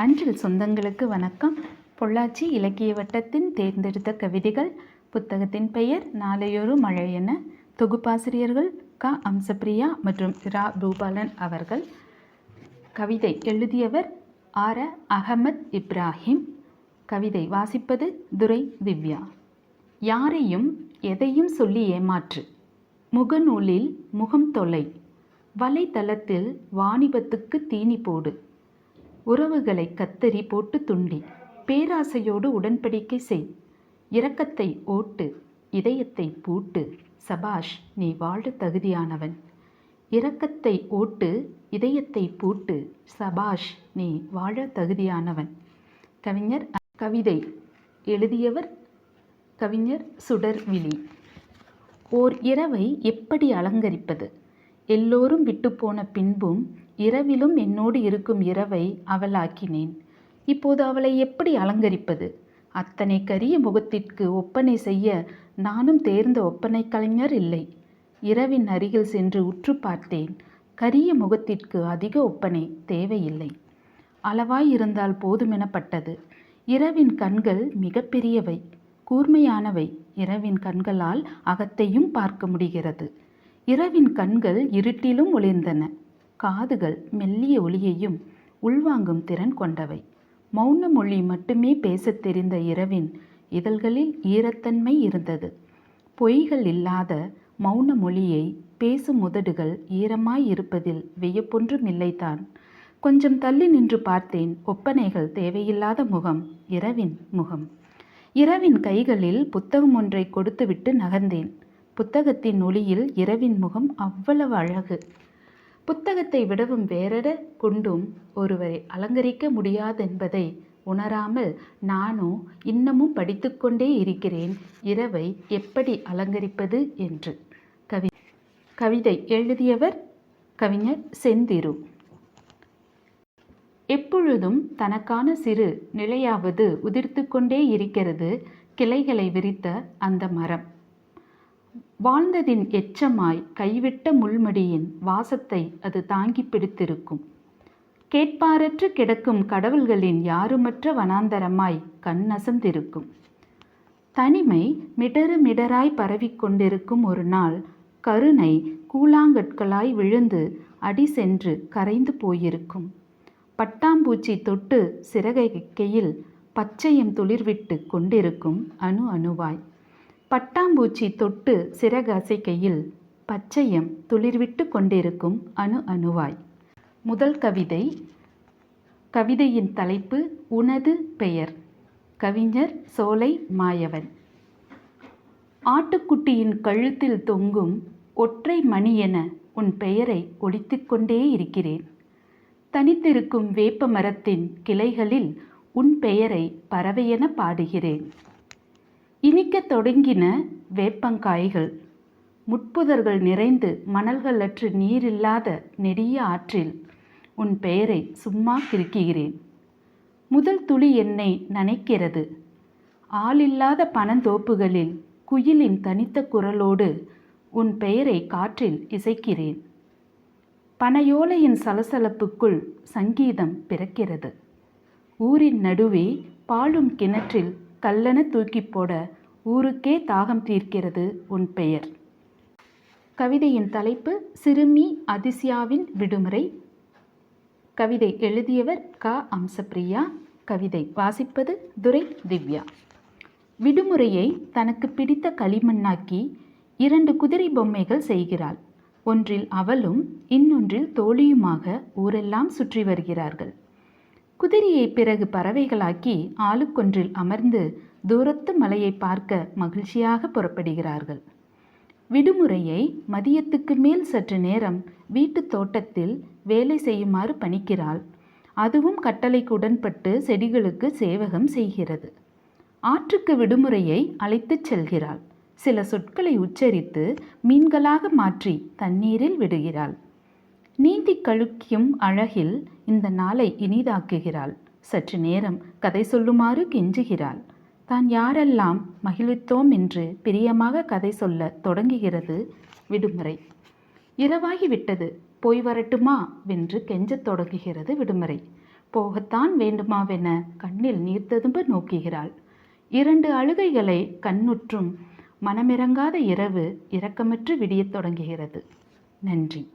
அன்றில் சொந்தங்களுக்கு வணக்கம். பொள்ளாச்சி இலக்கிய வட்டத்தின் தேர்ந்தெடுத்த கவிதைகள். புத்தகத்தின் பெயர் நாளையொரு மழை என. தொகுப்பாசிரியர்கள் க. அம்சப்பிரியா மற்றும் ரா. பூபாலன் அவர்கள். கவிதை எழுதியவர் ஆர. அகமத் இப்ராஹிம். கவிதை வாசிப்பது துரை திவ்யா. யாரையும் எதையும் சொல்லி ஏமாற்று. முகநூலில் முகம் தொலை. வலைத்தளத்தில் வாணிபத்துக்கு தீனி போடு. உறவுகளை கத்தரி போட்டு துண்டி பேராசையோடு உடன்படிக்கை செய். இரக்கத்தை ஓட்டு இதயத்தை பூட்டு சபாஷ் நீ வாழ தகுதியானவன். இரக்கத்தை ஓட்டு இதயத்தை பூட்டு சபாஷ் நீ வாழ தகுதியானவன். கவிஞர் கவிதை எழுதியவர் கவிஞர் சுடர்விழி. ஓர் இரவை எப்படி அலங்கரிப்பது? எல்லோரும் விட்டுப்போன பின்பும் இரவிலும் என்னோடு இருக்கும் இரவை அவளாக்கினேன். இப்போது அவளை எப்படி அலங்கரிப்பது? அத்தனை கரிய முகத்திற்கு ஒப்பனை செய்ய நானும் தேர்ந்த ஒப்பனை கலைஞர் இல்லை. இரவின் அருகில் சென்று உற்று பார்த்தேன் கரிய முகத்திற்கு அதிக ஒப்பனை தேவையில்லை. அளவாய் இருந்தால் போதுமெனப்பட்டது. இரவின் கண்கள் மிகப்பெரியவை. கூர்மையானவை. இரவின் கண்களால் அகத்தையும் பார்க்க முடிகிறது. இரவின் கண்கள் இருட்டிலும் ஒளிர்ந்தன. காதுகள் மெல்லிய ஒளியையும் உள்வாங்கும் திறன் கொண்டவை. மௌன மொழி மட்டுமே பேசத் தெரிந்த இரவின் இதழ்களில் ஈரத்தன்மை இருந்தது. பொய்கள் இல்லாத மௌன மொழியை பேசும் உதடுகள் ஈரமாய் இருப்பதில் வியப்பொன்றும் இல்லைதான் கொஞ்சம் தள்ளி நின்று பார்த்தேன் ஒப்பனைகள் தேவையில்லாத முகம் இரவின் முகம். இரவின் கைகளில் புத்தகம் ஒன்றை கொடுத்துவிட்டு நகர்ந்தேன். புத்தகத்தின் ஒளியில் இரவின் முகம் அவ்வளவு அழகு. புத்தகத்தை விடவும் வேறெட கொண்டும் ஒருவரை அலங்கரிக்க முடியாதென்பதை உணராமல் நானோ இன்னமும் படித்துக்கொண்டே இருக்கிறேன். இரவை எப்படி அலங்கரிப்பது என்று. கவி கவிதை எழுதியவர் கவிஞர் செந்திரு. எப்பொழுதும் தனக்கான சிறு நிலையாவது உதிர்த்து கொண்டே இருக்கிறது. கிளைகளை விரித்த அந்த மரம். வாழ்ந்ததின் எச்சமாய் கைவிட்ட முள்மடியின் வாசத்தை அது தாங்கி பிடித்திருக்கும். கேட்பாரற்று கிடக்கும் கடவுள்களின் யாருமற்ற வனாந்தரமாய் கண்ணசந்திருக்கும். தனிமை மிடறு மிடராய் பரவிக்கொண்டிருக்கும் ஒரு நாள் கருணை கூழாங்கற்களாய் விழுந்து அடி சென்று கரைந்து போயிருக்கும். பட்டாம்பூச்சி தொட்டு சிறகைக்கையில் பச்சையம் துளிர்விட்டு கொண்டிருக்கும் அணு அணுவாய். பட்டாம்பூச்சி தொட்டு சிறகு அசைக்கையில் பச்சையம் துளிர்விட்டு கொண்டிருக்கும் அணு அணுவாய். முதல் கவிதை கவிதையின் தலைப்பு உனது பெயர். கவிஞர் சோலை மாயவன். ஆட்டுக்குட்டியின் கழுத்தில் தொங்கும் ஒற்றை மணி என உன் பெயரை ஒழித்துக்கொண்டே இருக்கிறேன். தனித்திருக்கும் வேப்ப மரத்தின் கிளைகளில் உன் பெயரை பறவையென பாடுகிறேன். இனிக்கத் தொடங்கின வேப்பங்காய்கள். முட்புதர்கள் நிறைந்து மணல்களற்று நீரில்லாத நெடிய ஆற்றில். உன் பெயரை சும்மா கிறுக்குகிறேன். முதல் துளி என்னை நனைக்கிறது. ஆளில்லாத பனந்தோப்புகளில் குயிலின் தனித்த குரலோடு உன் பெயரை காற்றில் இசைக்கிறேன். பனையோலையின் சலசலப்புக்குள் சங்கீதம் பிறக்கிறது. ஊரின் நடுவே பாழும் கிணற்றில் கல்லென தூக்கி போட ஊருக்கே தாகம் தீர்க்கிறது உன் பெயர். கவிதையின் தலைப்பு சிறுமி அதிசியாவின் விடுமுறை. கவிதை எழுதியவர் க. அம்சப்பிரியா. கவிதை வாசிப்பது துரை திவ்யா. விடுமுறையை தனக்கு பிடித்த களிமண்ணாக்கி இரண்டு குதிரை பொம்மைகள் செய்கிறாள். ஒன்றில் அவளும் இன்னொன்றில் தோழியுமாக ஊரெல்லாம் சுற்றி வருகிறார்கள். குதிரையை பிறகு பறவைகளாக்கி ஆளுக்கொன்றில் அமர்ந்து தூரத்து மலையை பார்க்க மகிழ்ச்சியாக புறப்படுகிறார்கள். விடுமுறையை மதியத்துக்கு மேல் சற்று நேரம் வீட்டு தோட்டத்தில் வேலை செய்யுமாறு பணிக்கிறாள். அதுவும் கட்டளைக்கு உடன்பட்டு செடிகளுக்கு சேவகம் செய்கிறது. ஆற்றுக்கு விடுமுறையை அழைத்துச் செல்கிறாள். சில சொற்களை உச்சரித்து மீன்களாக மாற்றி தண்ணீரில் விடுகிறாள். நீந்தி கழுக்கியும் அழகில் இந்த நாளை இனிதாக்குகிறாள். சற்று நேரம் கதை சொல்லுமாறு கெஞ்சுகிறாள். தான் யாரெல்லாம் மகிழ்வித்தோம் என்று பிரியமாக கதை சொல்ல தொடங்குகிறது? விடுமுறை. இரவாகிவிட்டது. போய் வரட்டுமா? வென்று கெஞ்சத் தொடங்குகிறது விடுமுறை. போகத்தான் வேண்டுமாவென கண்ணில் நீர் ததும்ப நோக்குகிறாள். இரண்டு அழுகைகளை கண்ணுற்றும் மனமிறங்காத இரவு இரக்கமற்று விடியத் தொடங்குகிறது. நன்றி.